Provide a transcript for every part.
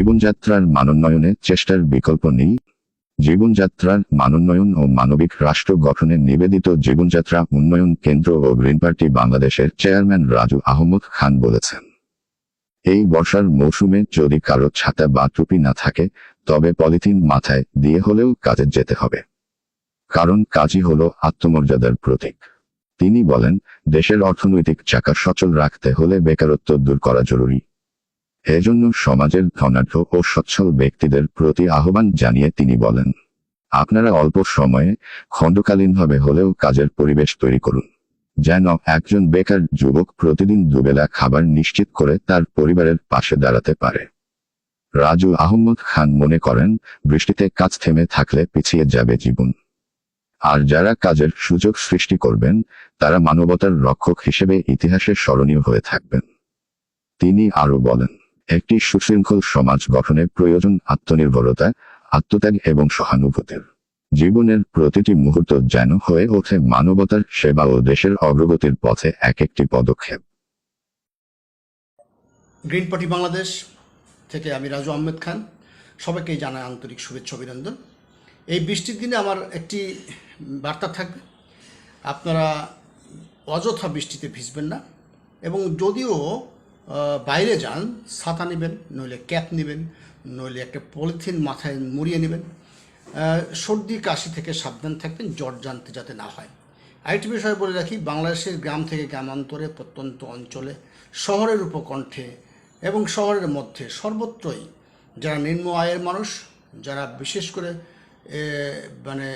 জীবনযাত্রার মানোন্নয়নে চেষ্টার বিকল্প নেই। জীবনযাত্রার মানোন্নয়ন ও মানবিক রাষ্ট্র গঠনে নিবেদিত জীবনযাত্রা উন্নয়ন কেন্দ্র ও গ্রিন পার্টি বাংলাদেশের চেয়ারম্যান রাজু আহমদ খান বলেছেন। এই বর্ষার মৌসুমে যদি কারও ছাতা বা টুপি না থাকে, তবে পলিথিন মাথায় দিয়ে হলেও কাজে যেতে হবে। কারণ কাজই হল আত্মমর্যাদার প্রতীক। তিনি বলেন, দেশের অর্থনৈতিক চাকা সচল রাখতে হলে বেকারত্ব দূর করা জরুরি। এজন্য সমাজের ধনাঢ্য ও সচ্ছল ব্যক্তিদের প্রতি আহ্বান জানিয়ে তিনি বলেন, আপনারা অল্প সময়ে খণ্ডকালীনভাবে হলেও কাজের পরিবেশ তৈরি করুন। যেন একজন বেকার যুবক প্রতিদিন দুবেলা খাবার নিশ্চিত করে তার পরিবারের পাশে দাঁড়াতে পারে। রাজু আহমদ খান মনে করেন, বৃষ্টিতে কাজ থেমে থাকলে পিছিয়ে যাবে জীবন। আর যারা কাজের সুযোগ সৃষ্টি করবেন, তারা মানবতার রক্ষক হিসেবে ইতিহাসে স্মরণীয় হয়ে থাকবেন। তিনি আরও বলেন একটি সুশৃঙ্খল সমাজ গঠনে প্রয়োজন আত্মনির্ভরতা, আত্মত্যাগ এবং সহানুভূতির জীবনের প্রতিটি মুহূর্ত যেন হয়ে ওঠে মানবতার সেবা ও দেশের অগ্রগতির পথে এক একটি পদক্ষেপ। গ্রিন পার্টি বাংলাদেশ থেকে আমি রাজু আহমেদ খান। সবাইকে জানাই আন্তরিক শুভেচ্ছা অভিনন্দন। এই বৃষ্টির দিনে আমার একটি বার্তা থাকবে। আপনারা অযথা বৃষ্টিতে ভিজবেন না এবং যদিও বাইরে যান, ছাতা নেবেন, নইলে ক্যাপ নেবেন, নইলে একটা পলিথিন মাথায় মুড়িয়ে নেবেন। সর্দি, কাশি থেকে সাবধান থাকবেন, জ্বর জানতে যাতে না হয়। আরেকটি বিষয় বলে রাখি, বাংলাদেশের গ্রাম থেকে গ্রামান্তরে প্রত্যন্ত অঞ্চলে শহরের উপকণ্ঠে এবং শহরের মধ্যে সর্বত্রই যারা নিম্ন আয়ের মানুষ, যারা বিশেষ করে মানে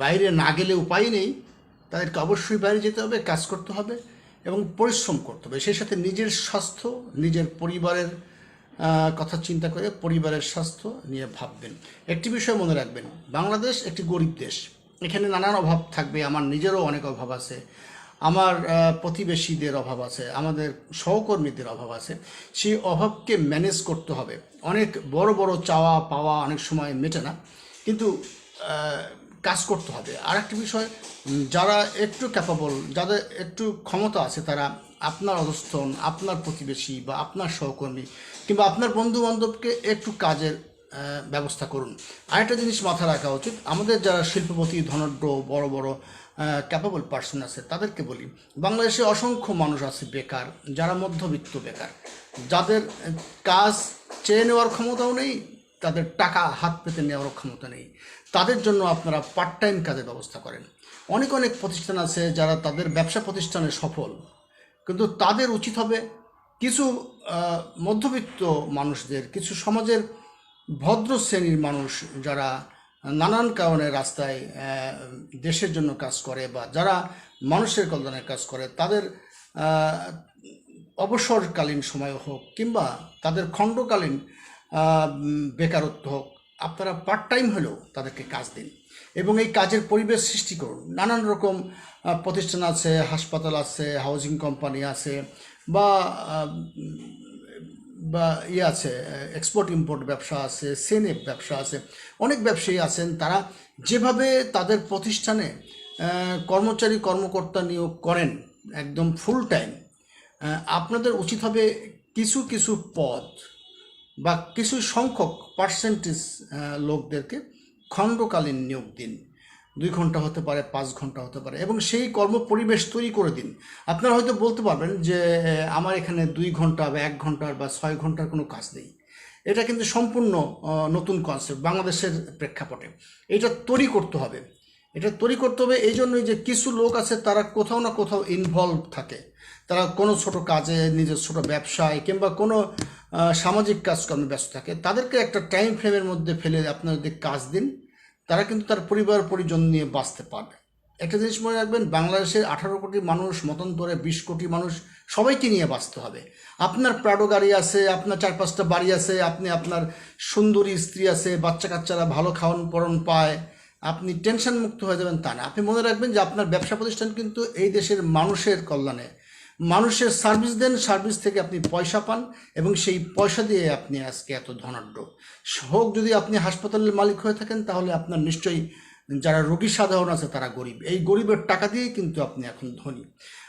বাইরে না গেলে উপায় নেই, তাদেরকে অবশ্যই বাইরে যেতে হবে, কাজ করতে হবে। এবং পরিশ্রম করতে হবে। সেই সাথে নিজের স্বাস্থ্য, নিজের পরিবারের কথা চিন্তা করে পরিবারের স্বাস্থ্য নিয়ে ভাববেন। একটি বিষয় মনে রাখবেন, বাংলাদেশ একটি গরিব দেশ। এখানে নানান অভাব থাকবে, আমার নিজেরও অনেক অভাব আছে, আমার প্রতিবেশীদের অভাব আছে, আমাদের সহকর্মীদের অভাব আছে। সেই অভাবকে ম্যানেজ করতে হবে। অনেক বড় বড় চাওয়া পাওয়া অনেক সময় মেটে না, কিন্তু কাজ করতে হবে। আর একটি বিষয় যারা একটু ক্যাপাবল যাদের একটু ক্ষমতা আছে, তারা আপনার অধস্থন আপনার প্রতিবেশী বা আপনার সহকর্মী কিংবা আপনার বন্ধু বান্ধবকে একটু কাজের ব্যবস্থা করুন। আরেকটা জিনিস মাথায় রাখা উচিত, আমাদের যারা শিল্পপতি ধনাঢ্য বড় বড় ক্যাপাবল পার্সন আছে, তাদেরকে বলি, বাংলাদেশে অসংখ্য মানুষ আছে বেকার, যারা মধ্যবিত্ত বেকার। যাদের কাজ চেয়ে নেওয়ার ক্ষমতাও নেই তাদের টাকা হাত পেতে নেওয়ারও ক্ষমতা নেই। তাদের জন্য আপনারা পার্ট টাইম কাজের ব্যবস্থা করেন। অনেক অনেক প্রতিষ্ঠান আছে যারা তাদের ব্যবসা প্রতিষ্ঠানে সফল। কিন্তু তাদের উচিত হবে কিছু মধ্যবিত্ত মানুষদের, কিছু সমাজের ভদ্র শ্রেণির মানুষ যারা নানান কারণে রাস্তায় দেশের জন্য কাজ করে বা যারা মানুষের কল্যাণের কাজ করে, তাদের অবসরকালীন সময় হোক কিংবা তাদের খণ্ডকালীন বেকারত্ব হোক, আপনারা পার্ট টাইম হলেও তাদেরকে কাজ দিন এবং এই কাজের পরিবেশ সৃষ্টি করুন। নানান রকম প্রতিষ্ঠান আছে, হাসপাতাল আছে হাউজিং কোম্পানি আছে বা বা ইয়ে আছে এক্সপোর্ট ইম্পোর্ট ব্যবসা আছে সেনেপ ব্যবসা আছে। অনেক ব্যবসায়ী আছেন, তারা যেভাবে তাদের প্রতিষ্ঠানে কর্মচারী, কর্মকর্তা নিয়োগ করেন একদম ফুল টাইম আপনাদের উচিত হবে কিছু কিছু পদ বা কিছু সংখ্যক পার্সেন্টেজ লোকদেরকে খণ্ডকালীন নিয়োগ দিন। দুই ঘণ্টা হতে পারে, পাঁচ ঘণ্টা হতে পারে এবং সেই কর্ম পরিবেশ তৈরি করে দিন। আপনারা হয়তো বলতে পারবেন যে আমার এখানে দুই ঘণ্টা বা এক ঘণ্টার বা ছয় ঘণ্টার কোনো কাজ নেই। এটা কিন্তু সম্পূর্ণ নতুন কনসেপ্ট বাংলাদেশের প্রেক্ষাপটে। এটা তৈরি করতে হবে। এটা তৈরি করতে হবে এই জন্যই যে কিছু লোক আছে তারা কোথাও না কোথাও ইনভলভ থাকে। তারা কোনো ছোট কাজে, নিজের ছোট ব্যবসায় কিংবা কোনো সামাজিক কাজকর্মে ব্যস্ত থাকে, তাদেরকে একটা টাইম ফ্রেমের মধ্যে ফেলে আপনারা যদি কাজ দিন, তারা কিন্তু তার পরিবার পরিজন নিয়ে বাঁচতে পারবে। একটা জিনিস মনে রাখবেন, বাংলাদেশের আঠারো কোটি মানুষ, মতন মতন্তরে বিশ কোটি মানুষ সবাইকে নিয়ে বাঁচতে হবে। আপনার প্রাডো গাড়ি আছে, আপনার চার পাঁচটা বাড়ি আছে, আপনি আপনার সুন্দরী স্ত্রী আছে বাচ্চা কাচ্চারা ভালো খাওয়ান পরন পায়, আপনি টেনশন মুক্ত হয়ে যাবেন তা না। আপনি মনে রাখবেন যে আপনার ব্যবসা প্রতিষ্ঠান কিন্তু এই দেশের মানুষের কল্যাণে মানুষের সার্ভিস দেন সার্ভিস থেকে আপনি পয়সা পান এবং সেই পয়সা দিয়ে আপনি আজকে এত ধনাঢ্য। হোক যদি আপনি হাসপাতালের মালিক হয়ে থাকেন, তাহলে আপনার নিশ্চয়ই যারা রোগী সাধারণ আছে, তারা গরিব। এই গরিবের টাকা দিয়েই কিন্তু আপনি এখন ধনী।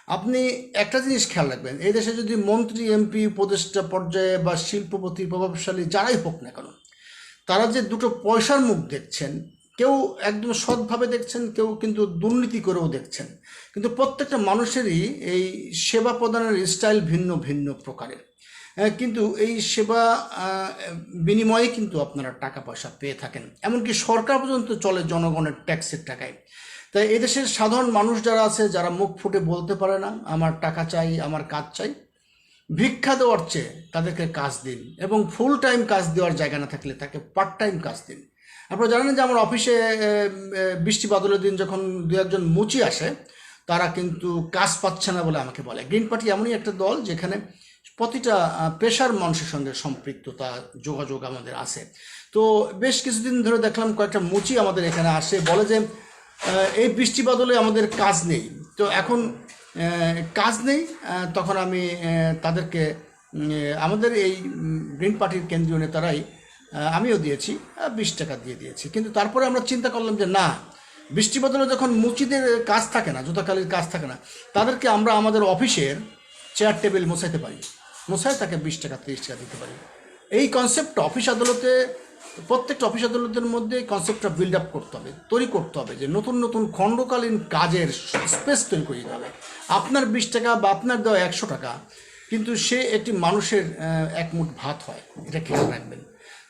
আপনি একটা জিনিস খেয়াল রাখবেন, এই দেশে যদি মন্ত্রী, এমপি, উপদেষ্টা পর্যায়ে বা শিল্পপতি, প্রভাবশালী যারাই হোক না কেন, তারা যে দুটো পয়সার মুখ দেখছেন কেউ একদম সৎভাবে দেখছেন, কেউ কিন্তু দুর্নীতি করেও দেখছেন। কিন্তু প্রত্যেকটা মানুষেরই এই সেবা প্রদানের স্টাইল ভিন্ন ভিন্ন প্রকারের। কিন্তু এই সেবা বিনিময়ে কিন্তু আপনারা টাকা পয়সা পেয়ে থাকেন। এমনকি সরকার পর্যন্ত চলে জনগণের ট্যাক্সের টাকায়। তাই এদেশের সাধারণ মানুষ যারা আছে, যারা মুখ ফুটে বলতে পারে না, আমার টাকা চাই, আমার কাজ চাই। ভিক্ষা দেওয়ার চেয়ে তাদেরকে কাজ দিন এবং ফুল টাইম কাজ দেওয়ার জায়গা না থাকলে তাকে পার্ট টাইম কাজ দিন। আপনারা জানেন যে আমার অফিসে বৃষ্টি বাদলের দিন যখন দু একজন মুচি আসে, তারা কিন্তু কাজ পাচ্ছে না বলে আমাকে বলে। গ্রিন পার্টি এমনই একটা দল যেখানে প্রতিটা পেশার মানুষের সঙ্গে সম্পৃক্ততা, যোগাযোগ আমাদের আছে। তো বেশ কিছুদিন ধরে দেখলাম কয়েকটা মুচি আমাদের এখানে আসে, বলে যে এই বৃষ্টি বাদলে আমাদের কাজ নেই। তো এখন কাজ নেই তখন আমি তাদেরকে আমাদের এই গ্রিন পার্টির কেন্দ্রীয় নেতারাই আমিও দিয়েছি বিশ টাকা দিয়ে দিয়েছি। কিন্তু তারপরে আমরা চিন্তা করলাম যে না বৃষ্টি বদলে যখন মুচিদের কাজ থাকে না জুতাকালির কাজ থাকে না তাদেরকে আমরা আমাদের অফিসের চেয়ার টেবিল মোছাইতে পারি। মোছায় তাকে বিশ টাকা তিরিশ টাকা দিতে পারি। এই কনসেপ্টটা অফিস আদালতে প্রত্যেকটা অফিস আদালতের মধ্যে এই কনসেপ্টটা বিল্ড আপ করতে হবে তৈরি করতে হবে যে নতুন নতুন খণ্ডকালীন কাজের স্পেস তৈরি করে দিতে হবে। আপনার বিশ টাকা বা আপনার দেওয়া একশো টাকা কিন্তু সে একটি মানুষের আহ, এক মুঠ ভাত হয় এটা খেয়াল রাখবেন।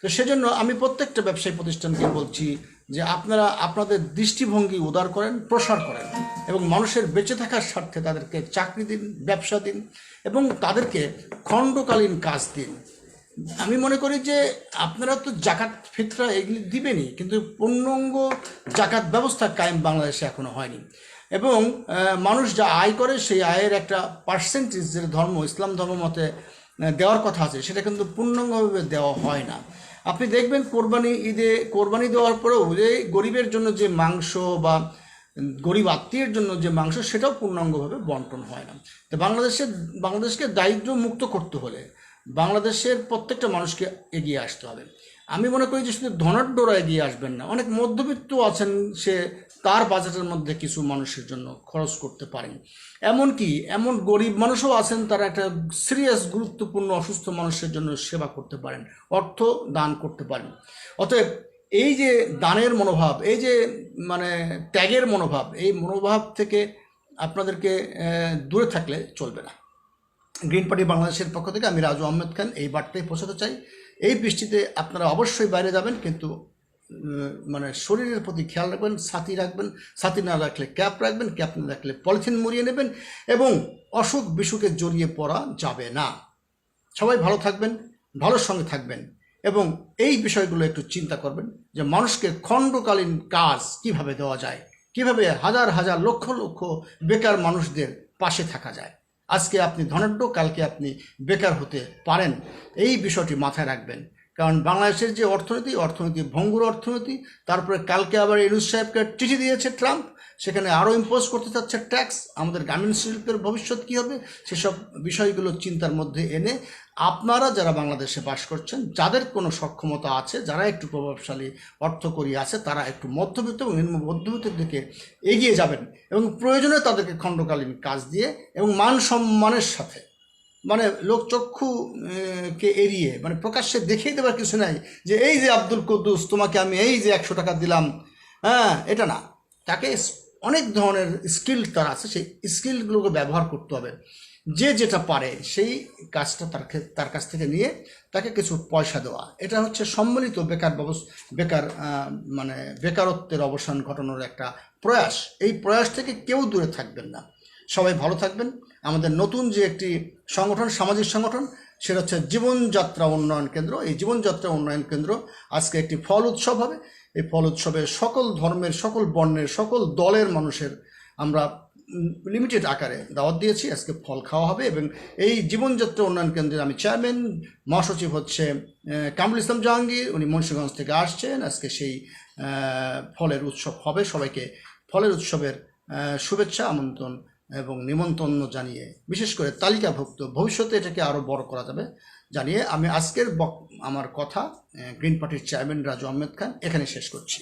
তো সেজন্য আমি প্রত্যেকটা ব্যবসায়ী প্রতিষ্ঠানকে বলছি যে আপনারা আপনাদের দৃষ্টিভঙ্গি উদার করেন, প্রসার করেন এবং মানুষের বেঁচে থাকার স্বার্থে তাদেরকে চাকরি দিন, ব্যবসা দিন এবং তাদেরকে খণ্ডকালীন কাজ দিন। আমি মনে করি যে আপনারা তো জাকাত ফিতরা এগুলি দিবেনই, কিন্তু পূর্ণাঙ্গ জাকাত ব্যবস্থা কায়েম বাংলাদেশে এখনও হয়নি। এবং মানুষ যা আয় করে সেই আয়ের একটা পার্সেন্টেজ যে ধর্ম, ইসলাম ধর্ম মতে দেওয়ার কথা আছে, সেটা কিন্তু পূর্ণাঙ্গভাবে দেওয়া হয় না। আপনি দেখবেন কোরবানি ঈদে, কোরবানি দেওয়ার পরেও যে গরিবের জন্য যে মাংস বা গরিব আত্মীয়ের জন্য যে মাংস, সেটাও পূর্ণাঙ্গভাবে বন্টন হয় না। তো বাংলাদেশের বাংলাদেশকে দারিদ্র মুক্ত করতে হলে বাংলাদেশের প্রত্যেকটা মানুষকে এগিয়ে আসতে হবে। আমি মনে করি যে শুধু ধনাঢ্যরা দিয়ে আসবেন না, অনেক মধ্যবিত্ত আছেন সে, তার বাজেটের মধ্যে কিছু মানুষের জন্য খরচ করতে পারেন। এমনকি এমন গরিব মানুষও আছেন, তারা একটা সিরিয়াস গুরুত্বপূর্ণ, অসুস্থ মানুষের জন্য সেবা করতে পারেন, অর্থ দান করতে পারেন। অতএব এই যে দানের মনোভাব, এই যে মানে ত্যাগের মনোভাব, এই মনোভাব থেকে আপনাদেরকে দূরে থাকলে চলবে না। গ্রিন পার্টি বাংলাদেশের পক্ষ থেকে আমি রাজু আহমেদ খান এই বার্তায় পৌঁছাতে চাই। এই বৃষ্টিতে আপনারা অবশ্যই বাইরে যাবেন, কিন্তু মানে শরীরের প্রতি খেয়াল রাখবেন, ছাতি রাখবেন, ছাতি না রাখলে ক্যাপ রাখবেন, ক্যাপ না রাখলে পলিথিন মুড়িয়ে নেবেন এবং অসুখ বিসুখে জড়িয়ে পড়া যাবে না। সবাই ভালো থাকবেন, ভালোর সঙ্গে থাকবেন এবং এই বিষয়গুলো একটু চিন্তা করবেন যে মানুষকে খণ্ডকালীন কাজ কীভাবে দেওয়া যায়, কীভাবে হাজার হাজার লক্ষ লক্ষ বেকার মানুষদের পাশে থাকা যায়। আজকে আপনি ধনাঢ্য, কালকে আপনি বেকার হতে পারেন। এই বিষয়টি মাথায় রাখবেন। কারণ বাংলাদেশের যে অর্থনীতি অর্থনীতি ভঙ্গুর অর্থনীতি, তারপরে কালকে আবার ইউনুস সাহেবকে চিঠি দিয়েছে ট্রাম্প, সেখানে আরও ইম্পোজ করতে চাচ্ছে ট্যাক্স, আমাদের গ্রামীণ শিল্পের ভবিষ্যৎ কী হবে, সেসব বিষয়গুলো চিন্তার মধ্যে এনে আপনারা যারা বাংলাদেশে বাস করছেন যাদের কোনো সক্ষমতা আছে যারা একটু প্রভাবশালী অর্থকরী আছে তারা একটু মধ্যবিত্ত এবং নিম্ন মধ্যবিত্তের দিকে এগিয়ে যাবেন এবং প্রয়োজনে তাদেরকে খণ্ডকালীন কাজ দিয়ে এবং মান সম্মানের সাথে। মানে লোকচক্ষু আহ, কে এড়িয়ে মানে প্রকাশ্যে দেখিয়ে দেওয়ার কিছু নাই যে এই যে আব্দুল কুদ্দুস তোমাকে আমি এই যে একশো টাকা দিলাম। হ্যাঁ এটা না। তাকে অনেক ধরনের স্কিল তার আছে সেই স্কিলগুলোকে ব্যবহার করতে হবে। যে যেটা পারে, সেই কাজটা তার তার কাছ থেকে নিয়ে তাকে কিছু পয়সা দেওয়া। এটা হচ্ছে সম্মিলিত বেকার ব্যবস্থা বেকার মানে বেকারত্বের অবসান ঘটানোর একটা প্রয়াস। এই প্রয়াস থেকে কেউ দূরে থাকবেন না। সবাই ভালো থাকবেন। আমাদের নতুন যে একটি সংগঠন, সামাজিক সংগঠন, সেটা হচ্ছে জীবনযাত্রা উন্নয়ন কেন্দ্র। এই জীবনযাত্রা উন্নয়ন কেন্দ্র আজকে একটি ফল উৎসব হবে। এই ফল উৎসবে সকল ধর্মের, সকল বর্ণের, সকল দলের মানুষের আমরা লিমিটেড আকারে দাওয়াত দিয়েছি, আজকে ফল খাওয়া হবে এবং এই জীবনযাত্রা উন্নয়ন কেন্দ্রের আমি চেয়ারম্যান মহাসচিব হচ্ছে কামরুল ইসলাম জাহাঙ্গীর, উনি মুন্সিগঞ্জ থেকে আসছেন, আজকে সেই ফলের উৎসব হবে। সবাইকে ফলের উৎসবের শুভেচ্ছা, আমন্ত্রণ এবং নিমন্ত্রণ জানিয়ে, বিশেষ করে তালিকাভুক্ত, ভবিষ্যতে এটাকে আরও বড় করা যাবে জানিয়ে আমি আজকের আমার কথা গ্রিন পার্টির চেয়ারম্যান রাজু আহমেদ খান এখানে শেষ করছি।